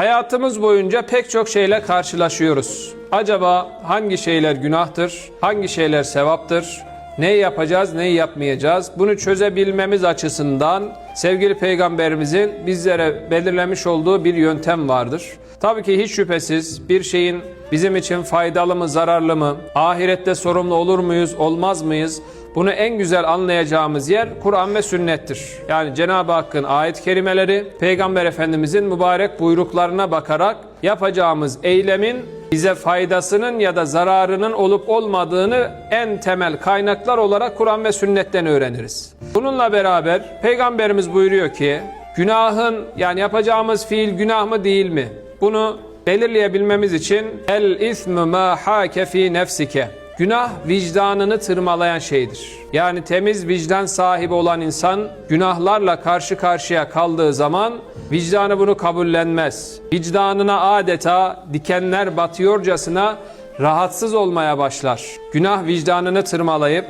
Hayatımız boyunca pek çok şeyle karşılaşıyoruz. Acaba hangi şeyler günahtır, hangi şeyler sevaptır, neyi yapacağız, neyi yapmayacağız? Bunu çözebilmemiz açısından sevgili peygamberimizin bizlere belirlemiş olduğu bir yöntem vardır. Tabii ki hiç şüphesiz bir şeyin bizim için faydalı mı, zararlı mı, ahirette sorumlu olur muyuz, olmaz mıyız? Bunu en güzel anlayacağımız yer Kur'an ve sünnettir. Yani Cenab-ı Hakk'ın ayet kelimeleri, Peygamber Efendimizin mübarek buyruklarına bakarak yapacağımız eylemin bize faydasının ya da zararının olup olmadığını en temel kaynaklar olarak Kur'an ve sünnetten öğreniriz. Bununla beraber Peygamberimiz buyuruyor ki günahın yani yapacağımız fiil günah mı değil mi? Bunu belirleyebilmemiz için el ismu ma hake fi nefsike. Günah vicdanını tırmalayan şeydir. Yani temiz vicdan sahibi olan insan günahlarla karşı karşıya kaldığı zaman vicdanı bunu kabullenmez. Vicdanına adeta dikenler batıyorcasına rahatsız olmaya başlar. Günah vicdanını tırmalayıp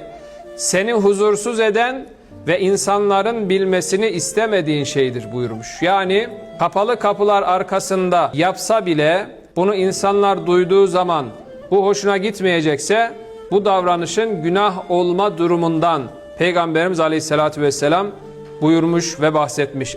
seni huzursuz eden ve insanların bilmesini istemediğin şeydir buyurmuş. Yani kapalı kapılar arkasında yapsa bile bunu insanlar duyduğu zaman bu hoşuna gitmeyecekse bu davranışın günah olma durumundan Peygamberimiz Aleyhisselatü Vesselam buyurmuş ve bahsetmiş.